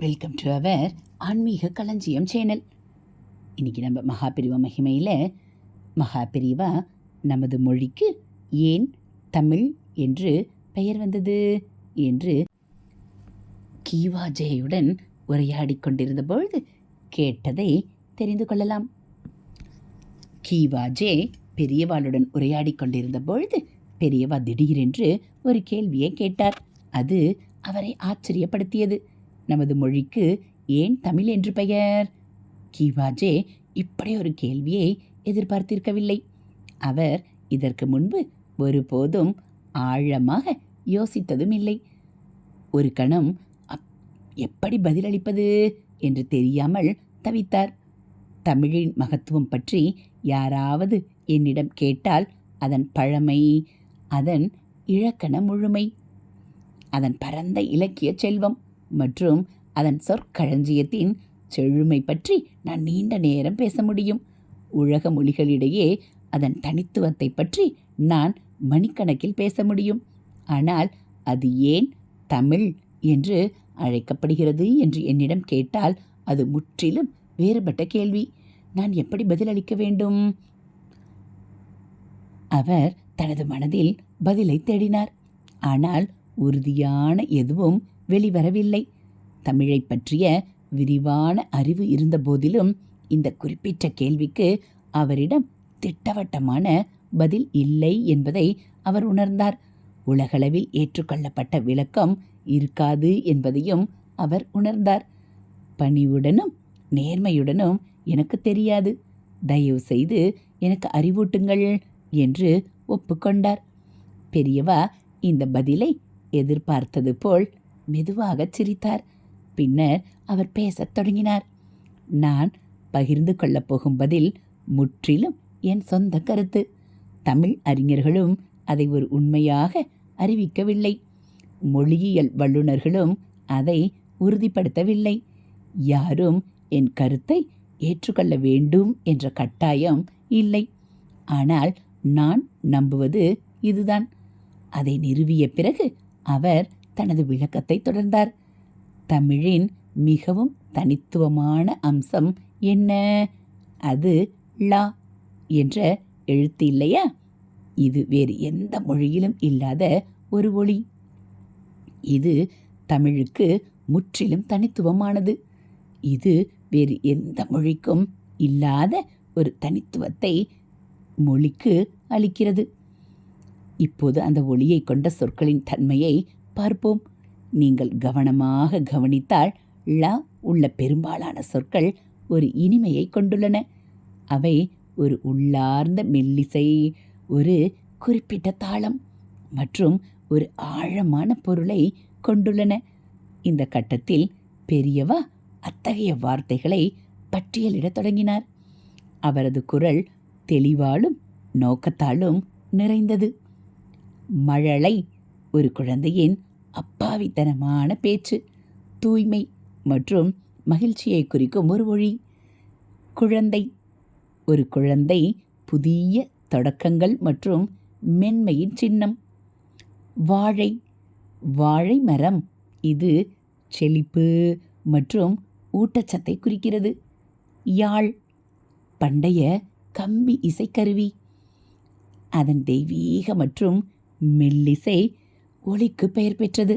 Welcome to our ஆன்மீக களஞ்சியம் channel இன்னைக்கு நம்ம மகாபிரிவா மகிமையில் மகாபிரிவா நமது மொழிக்கு ஏன் தமிழ் என்று பெயர் வந்தது என்று கீவா ஜெயுடன் உரையாடிக் கொண்டிருந்த பொழுது கேட்டதை தெரிந்து கொள்ளலாம். கீவா ஜே பெரியவாளுடன் உரையாடிக் கொண்டிருந்த பொழுது பெரியவா திடீரென்று ஒரு கேள்வியை கேட்டார். அது அவரை ஆச்சரியப்படுத்தியது. நமது மொழிக்கு ஏன் தமிழ் என்று பெயர்? கிவாஜே இப்படி ஒரு கேள்வியை எதிர்பார்த்திருக்கவில்லை. அவர் இதற்கு முன்பு ஒருபோதும் ஆழமாக யோசித்ததும் இல்லை. ஒரு கணம் அப் எப்படி பதிலளிப்பது என்று தெரியாமல் தவித்தார். தமிழின் மகத்துவம் பற்றி யாராவது என்னிடம் கேட்டால் அதன் பழமை அதன் இலக்கண முழுமை அதன் பரந்த இலக்கிய செல்வம் மற்றும் அதன் சொற்களஞ்சியத்தின் செழுமை பற்றி நான் நீண்ட நேரம் பேச முடியும். உலக மொழிகளிடையே அதன் தனித்துவத்தை பற்றி நான் மணிக்கணக்கில் பேச முடியும். ஆனால் அது ஏன் தமிழ் என்று அழைக்கப்படுகிறது என்று என்னிடம் கேட்டால் அது முற்றிலும் வேறுபட்ட கேள்வி. நான் எப்படி பதிலளிக்க வேண்டும்? அவர் தனது மனதில் பதிலை தேடினார். ஆனால் உறுதியான எதுவும் வெளிவரவில்லை. தமிழை பற்றிய விரிவான அறிவு இருந்தபோதிலும் இந்த குறிப்பிட்ட கேள்விக்கு அவரிடம் திட்டவட்டமான பதில் இல்லை என்பதை அவர் உணர்ந்தார். உலகளவில் ஏற்றுக்கொள்ளப்பட்ட விளக்கம் இருக்காது என்பதையும் அவர் உணர்ந்தார். பணிவுடனும் நேர்மையுடனும் எனக்கு தெரியாது. தயவு செய்து எனக்கு அறிவூட்டுங்கள் என்று ஒப்புக்கொண்டார். பெரியவா இந்த பதிலை எதிர்பார்த்தது போல் மெதுவாகச் சிரித்தார். பின்னர் அவர் பேசத் தொடங்கினார். நான் பகிர்ந்து கொள்ளப் போகும் பதில் முற்றிலும் என் சொந்த கருத்து. தமிழ் அறிஞர்களும் அதை ஒரு உண்மையாக அறிவிக்கவில்லை. மொழியியல் வல்லுநர்களும் அதை உறுதிப்படுத்தவில்லை. யாரும் என் கருத்தை ஏற்றுக்கொள்ள வேண்டும் என்ற கட்டாயம் இல்லை. ஆனால் நான் நம்புவது இதுதான். அதை நிறுவிய பிறகு அவர் தனது விளக்கத்தை தொடர்ந்தார். தமிழின் மிகவும் தனித்துவமான அம்சம் என்ன? அது லா என்ற எழுத்து இல்லையா? இது வேறு எந்த மொழியிலும் இல்லாத ஒரு ஒளி. இது தமிழுக்கு முற்றிலும் தனித்துவமானது. இது வேறு எந்த மொழிக்கும் இல்லாத ஒரு தனித்துவத்தை மொழிக்கு அளிக்கிறது. இப்போது அந்த ஒளியை கொண்ட சொற்களின் தன்மையை பார்ப்போம். நீங்கள் கவனமாக கவனித்தால் ல உள்ள பெரும்பாலான சொற்கள் ஒரு இனிமையை கொண்டுள்ளன. அவை ஒரு உள்ளார்ந்த மெல்லிசை ஒரு குறிப்பிட்ட தாளம் மற்றும் ஒரு ஆழமான பொருளை கொண்டுள்ளன. இந்த கட்டத்தில் பெரியவா அத்தகைய வார்த்தைகளை பட்டியலிடத் தொடங்கினார். அவரது குரல் தெளிவாலும் நோக்கத்தாலும் நிறைந்தது. மழலை ஒரு குழந்தையின் அப்பாவித்தனமான பேச்சு. தூய்மை மற்றும் மகிழ்ச்சியை குறிக்கும் ஒரு மொழி. குழந்தை. ஒரு குழந்தை புதிய தொடக்கங்கள் மற்றும் மென்மையின் சின்னம். வாழை. வாழை மரம். இது செழிப்பு மற்றும் ஊட்டச்சத்தை குறிக்கிறது. யாழ். பண்டைய கம்பி இசைக்கருவி. அதன் தெய்வீக மற்றும் மெல்லிசை ஒளிக்கு பெயர் பெற்றது.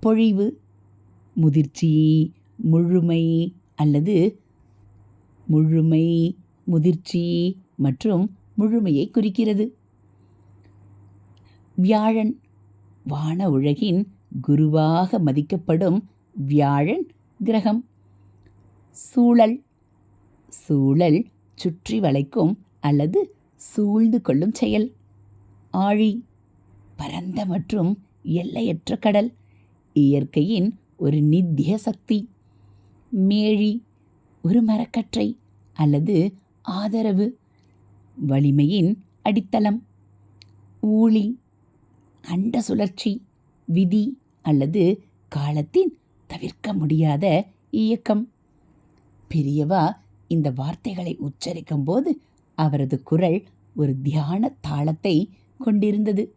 பொழிவு முதிர்ச்சி முழுமை அல்லது முழுமை முதிர்ச்சி மற்றும் முழுமையை குறிக்கிறது. வியாழன் வான உலகின் குருவாக மதிக்கப்படும் வியாழன் கிரகம். சூழல் சூழல் சுற்றி வளைக்கும் அல்லது சூழ்ந்து கொள்ளும் செயல். ஆழி பரந்த மற்றும் எல்லையற்ற கடல் இயற்கையின் ஒரு நித்திய சக்தி. மேழி ஒரு மரக்கற்றை அல்லது ஆதரவு. வலிமையின் அடித்தளம். ஊழி அண்ட சுழற்சி விதி அல்லது காலத்தின் தவிர்க்க முடியாத இயக்கம். பெரியவா இந்த வார்த்தைகளை உச்சரிக்கும்போது அவரது குரல் ஒரு தியான தாளத்தை கொண்டிருந்தது.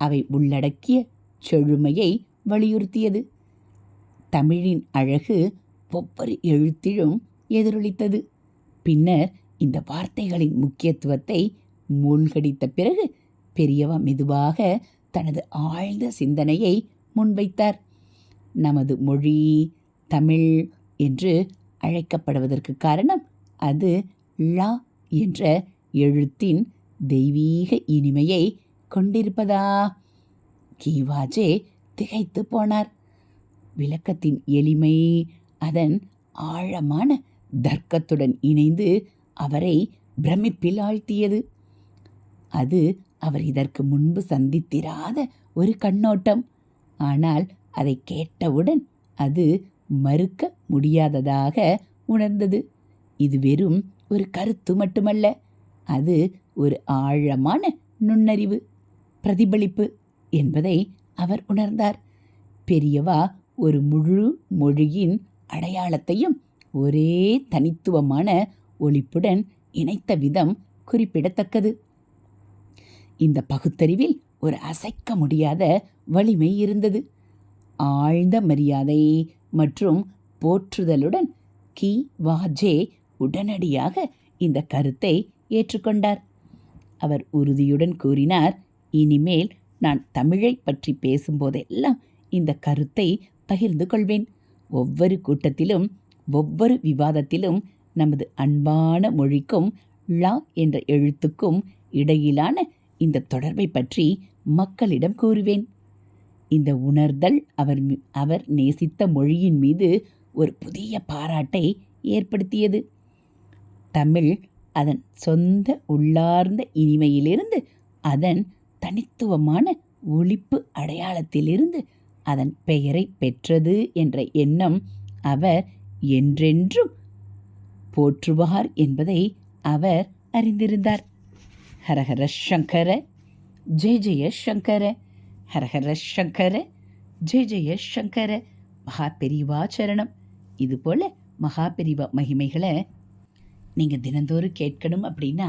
அவை உள்ளடக்கிய செழுமையை வலியுறுத்தியது. தமிழின் அழகு ஒவ்வொரு எழுத்திலும் எதிரொலித்தது. பின்னர் இந்த வார்த்தைகளின் முக்கியத்துவத்தை மூழ்கடித்த பிறகு பெரியவா மெதுவாக தனது ஆழ்ந்த சிந்தனையை முன்வைத்தார். நமது மொழி தமிழ் என்று அழைக்கப்படுவதற்கு காரணம் அது ழா என்ற எழுத்தின் தெய்வீக இனிமையை கொண்டிருப்பதா? கீவாஜே திகைத்து போனார். விளக்கத்தின் எளிமை அதன் ஆழமான தர்க்கத்துடன் இணைந்து அவரை பிரமிப்பில் ஆழ்த்தியது. அது அவர் இதற்கு முன்பு சந்தித்திராத ஒரு கண்ணோட்டம். ஆனால் அதை கேட்டவுடன் அது மறுக்க முடியாததாக உணர்ந்தது. இது வெறும் ஒரு கருத்து மட்டுமல்ல அது ஒரு ஆழமான நுண்ணறிவு. பிரதிபலிப்பு என்பதை அவர் உணர்ந்தார். பெரியவா ஒரு முழு மொழியின் அடையாளத்தையும் ஒரே தனித்துவமான ஒழிப்புடன் இணைத்த விதம் குறிப்பிடத்தக்கது. இந்த பகுத்தறிவில் ஒரு அசைக்க முடியாத வலிமை இருந்தது. ஆழ்ந்த மரியாதை மற்றும் போற்றுதலுடன் கி. வாஜே உடனடியாக இந்த கருத்தை ஏற்றுக்கொண்டார். அவர் உறுதியுடன் கூறினார் இனிமேல் நான் தமிழை பற்றி பேசும்போதெல்லாம் இந்த கருத்தை பகிர்ந்து கொள்வேன். ஒவ்வொரு கூட்டத்திலும் ஒவ்வொரு விவாதத்திலும் நமது அன்பான மொழிக்கும் ழா என்ற எழுத்துக்கும் இடையிலான இந்த தொடர்பை பற்றி மக்களிடம் கூறுவேன். இந்த உணர்தல் அவர் அவர் நேசித்த மொழியின் மீது ஒரு புதிய பாராட்டை ஏற்படுத்தியது. தமிழ் அதன் சொந்த உள்ளார்ந்த இனிமையிலிருந்து அதன் தனித்துவமான ஒழிப்பு அடையாளத்திலிருந்து அதன் பெயரை பெற்றது என்ற எண்ணம் அவர் என்றென்றும் போற்றுவார் என்பதை அவர் அறிந்திருந்தார். ஹரஹர சங்கர ஜெய ஜெய சங்கர ஹரஹர சங்கர ஜெய ஜெய சங்கர மகா பெரிவா சரணம். இதுபோல் மகா பெரிவா மகிமைகளை நீங்கள் தினந்தோறும் கேட்கணும் அப்படின்னா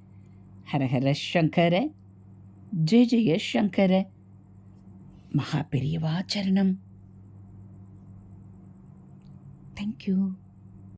ஹரஹர சங்கர ஜெய ஜெய சங்கர மகா பெரியவாச்சரணம் தேங்க்யூ